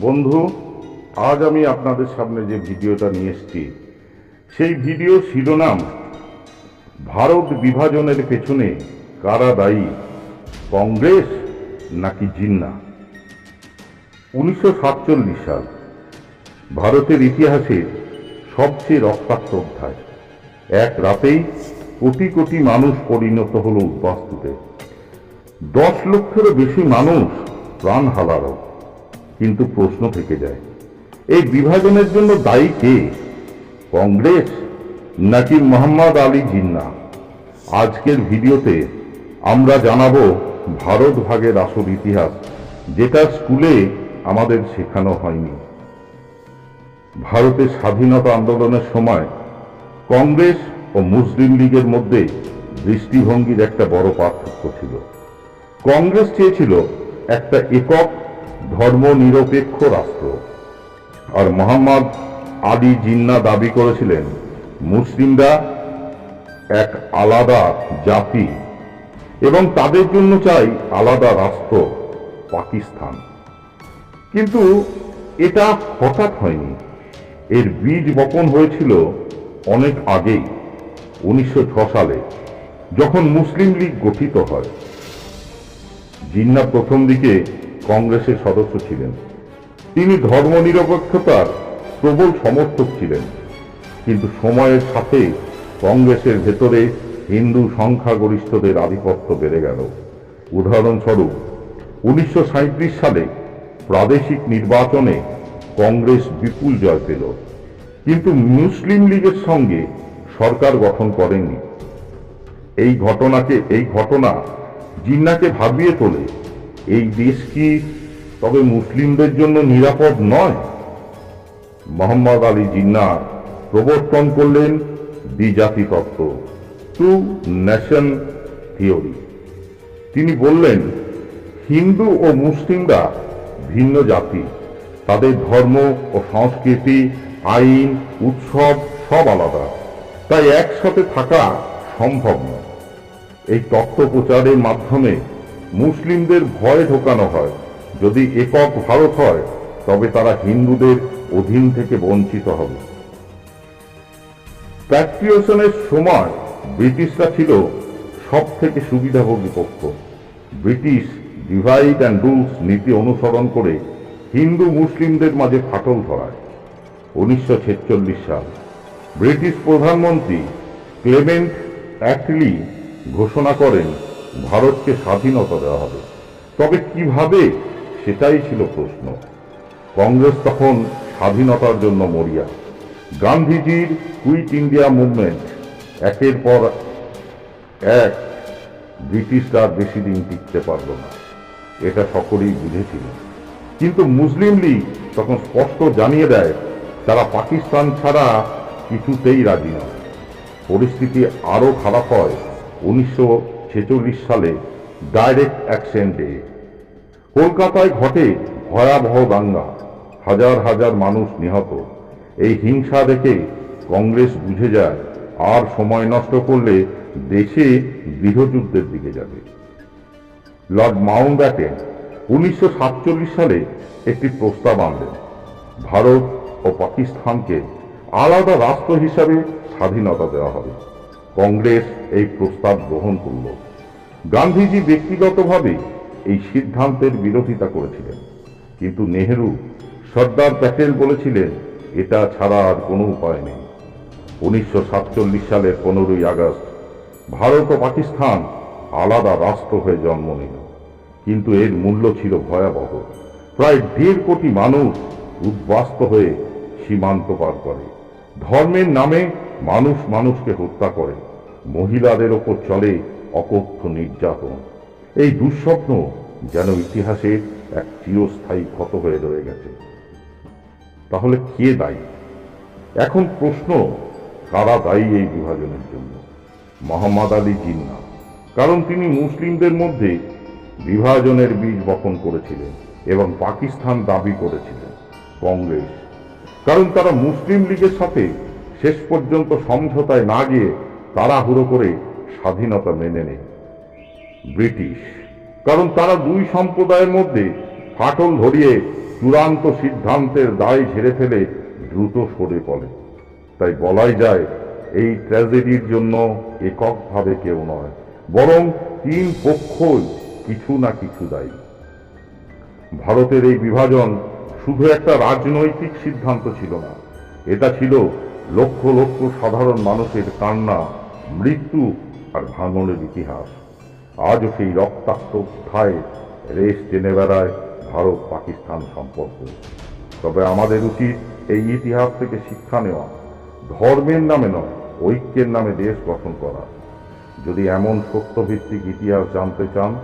বন্ধু, আজ আমি আপনাদের সামনে যে ভিডিওটা নিয়ে এসেছি, সেই ভিডিও শিরোনাম, ভারত বিভাজনের পেছনে কারা দায়ী, কংগ্রেস নাকি জিন্না? উনিশশো সাতচল্লিশ সাল, ভারতের ইতিহাসে সবচেয়ে রক্তাক্ত অধ্যায়। এক রাতেই কোটি কোটি মানুষ পরিণত হল উদ্বাস্তুতে দশ লক্ষেরও বেশি মানুষ প্রাণ হারালো। কিন্তু প্রশ্ন থেকে যায়, এই বিভাজনের জন্য দায়ী কে? কংগ্রেস নাকি মোহাম্মদ আলী জিন্না? আজকের ভিডিওতে আমরা জানাব ভারত ভাগের আসল ইতিহাস, যেটা স্কুলে আমাদের শেখানো হয়নি। ভারতের স্বাধীনতা আন্দোলনের সময় কংগ্রেস ও মুসলিম লীগের মধ্যে দৃষ্টিভঙ্গির একটা বড় পার্থক্য ছিল। কংগ্রেস চেয়েছিল একটা একক ধর্মনিরপেক্ষ রাষ্ট্র। আর মোহাম্মদ আলী জিন্না দাবি করেছিলেন, মুসলিমরা এক আলাদা জাতি এবং তাদের জন্য চাই আলাদা রাষ্ট্র, পাকিস্তান। কিন্তু এটা হঠাৎ হয়নি। এর বীজ বপন হয়েছিল অনেক আগেই, উনিশশো সালে, যখন মুসলিম লীগ গঠিত হয়। জিন্না প্রথম দিকে কংগ্রেসের সদস্য ছিলেন। তিনি ধর্মনিরপেক্ষতার প্রবল সমর্থক ছিলেন। কিন্তু সময়ের সাথে কংগ্রেসের ভেতরে হিন্দু সংখ্যাগরিষ্ঠদের আধিপত্য বেড়ে গেল। উদাহরণস্বরূপ, উনিশশো সালে প্রাদেশিক নির্বাচনে কংগ্রেস বিপুল জয় পেল। কিন্তু মুসলিম লীগের সঙ্গে সরকার গঠন করেনি। এই ঘটনাকে, এই ঘটনা জিন্নাকে ভাবিয়ে তোলে এই দেশ কি তবে মুসলিমদের জন্য নিরাপদ নয়? মোহাম্মদ আলী জিন্না প্রবর্তন করলেন দ্বিজাতি তত্ত্ব টু ন্যাশন থিওরি তিনি বললেন, হিন্দু ও মুসলিমরা ভিন্ন জাতি, তাদের ধর্ম ও সংস্কৃতি, আইন, উৎসব সব আলাদা, তাই একসাথে থাকা সম্ভব নয়। এই তত্ত্ব প্রচারের মাধ্যমে মুসলিমদের ভয় ঢোকানো হয়। যদি একক ভারত হয়, তবে তারা হিন্দুদের অধীন থেকে বঞ্চিত হবে। প্যাট্রিওশনের সময় ব্রিটিশরা ছিল সব থেকে সুবিধাভোগী পক্ষ। ব্রিটিশ ডিভাইড অ্যান্ড রুলস নীতি অনুসরণ করে হিন্দু মুসলিমদের মাঝে ফাটল ধরায়। উনিশশো ছেচল্লিশ সাল ব্রিটিশ প্রধানমন্ত্রী ক্লেমেন্ট অ্যাটলি ঘোষণা করেন ভারতকে স্বাধীনতা দেওয়া হবে। তবে কীভাবে? সেটাই ছিল প্রশ্ন। কংগ্রেস তখন স্বাধীনতার জন্য মরিয়া। গান্ধীজির কুইট ইন্ডিয়া মুভমেন্ট, একের পর এক, ব্রিটিশরা বেশি দিন টিকতে পারল না। এটা সকলেই বুঝেছিল। কিন্তু মুসলিম লীগ তখন স্পষ্ট জানিয়ে দেয়, তারা পাকিস্তান ছাড়া কিছুতেই রাজি নয়। পরিস্থিতি আরও খারাপ হয় উনিশশো ছেচল্লিশ সালে ডাইরেক্ট অ্যাকশন ডে কলকাতায় ঘটে ভয়াবহ দাঙ্গা। হাজার হাজার মানুষ নিহত। এই হিংসা দেখে কংগ্রেস বুঝে যায়, আর সময় নষ্ট করলে দেশে গৃহযুদ্ধের দিকে যাবে। লর্ড মাউন্ট ব্যাটেন উনিশশো সালে একটি প্রস্তাব আনলেন, ভারত ও পাকিস্তানকে আলাদা রাষ্ট্র হিসাবে স্বাধীনতা দেওয়া হবে। কংগ্রেস এই প্রস্তাব গ্রহণ করল। গান্ধীজি ব্যক্তিগতভাবে এই সিদ্ধান্তের বিরোধিতা করেছিলেন। কিন্তু নেহেরু সর্দার প্যাটেল বলেছিলেন, এটা ছাড়া আর কোনো উপায় নেই। উনিশশো সাতচল্লিশ সালের পনেরোই আগস্ট, ভারত ও পাকিস্তান আলাদা রাষ্ট্র হয়ে জন্ম নিল। কিন্তু এর মূল্য ছিল ভয়াবহ। প্রায় দেড় কোটি মানুষ উদ্বাস্ত হয়ে সীমান্ত পার করে। ধর্মের নামে মানুষ মানুষকে হত্যা করে। মহিলাদের ওপর চলে অকথ্য নির্যাতন। এই দুঃস্বপ্ন যেন ইতিহাসে এক চিরস্থায়ী ক্ষত হয়ে রয়ে গেছে। তাহলে কে দায়ী? এখন প্রশ্ন, কারা দায়ী এই বিভাজনের জন্য? মোহাম্মদ আলী জিন্না। কারণ তিনি মুসলিমদের মধ্যে বিভাজনের বীজ বপন করেছিলেন এবং পাকিস্তান দাবি করেছিলেন কংগ্রেস। কারণ তারা মুসলিম লীগের সাথে শেষ পর্যন্ত সমঝোতায় না গিয়ে তাড়াহুড়ো করে স্বাধীনতা মেনে নেয়। ব্রিটিশ। কারণ তারা দুই সম্প্রদায়ের মধ্যে ফাটল ধরিয়ে চূড়ান্ত সিদ্ধান্তের দায় ঝেড়ে ফেলে দ্রুত সরে পড়ে। তাই বলাই যায়, এই ট্র্যাজেডির জন্য এককভাবে কেউ নয়, বরং তিন পক্ষই কিছু না কিছু দায়ী। ভারতের এই বিভাজন শুধু একটা রাজনৈতিক সিদ্ধান্ত ছিল না, এটা ছিল লক্ষ লক্ষ সাধারণ মানুষের কান্না মৃত্যু আর ভাঙনের ইতিহাস। আজও সেই রক্তাক্ত অধ্যায়ে রেশ টেনে বেড়ায় ভারত পাকিস্তান সম্পর্ক। তবে আমাদের উচিত এই ইতিহাস থেকে শিক্ষা নেওয়া। ধর্মের নামে নয়, ঐক্যের নামে দেশ গঠন করা। যদি এমন সত্যভিত্তিক ইতিহাস জানতে চান,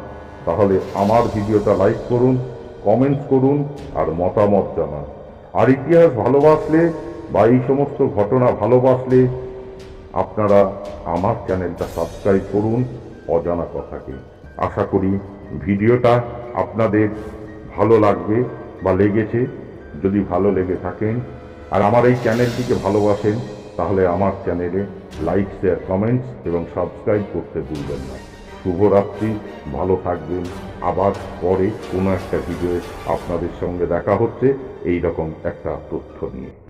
তাহলে আমার ভিডিওটা লাইক করুন, কমেন্টস করুন আর মতামত জানান। আর ইতিহাস ভালোবাসলে বা এই সমস্ত ঘটনা ভালোবাসলে আপনারা আমার চ্যানেলটা সাবস্ক্রাইব করুন, অজানা কথাকে আশা করি ভিডিওটা আপনাদের ভালো লাগবে বা লেগেছে, যদি ভালো লেগে থাকেন। আর আমার এই চ্যানেলটিকে ভালোবাসেন, তাহলে আমার চ্যানেলে লাইক শেয়ার কমেন্টস এবং সাবস্ক্রাইব করতে ভুলবেন না। শুভরাত্রি, ভালো থাকবেন। আবার পরে কোনো একটা ভিডিও আপনাদের সঙ্গে দেখা হচ্ছে এই রকম একটা তথ্য নিয়ে।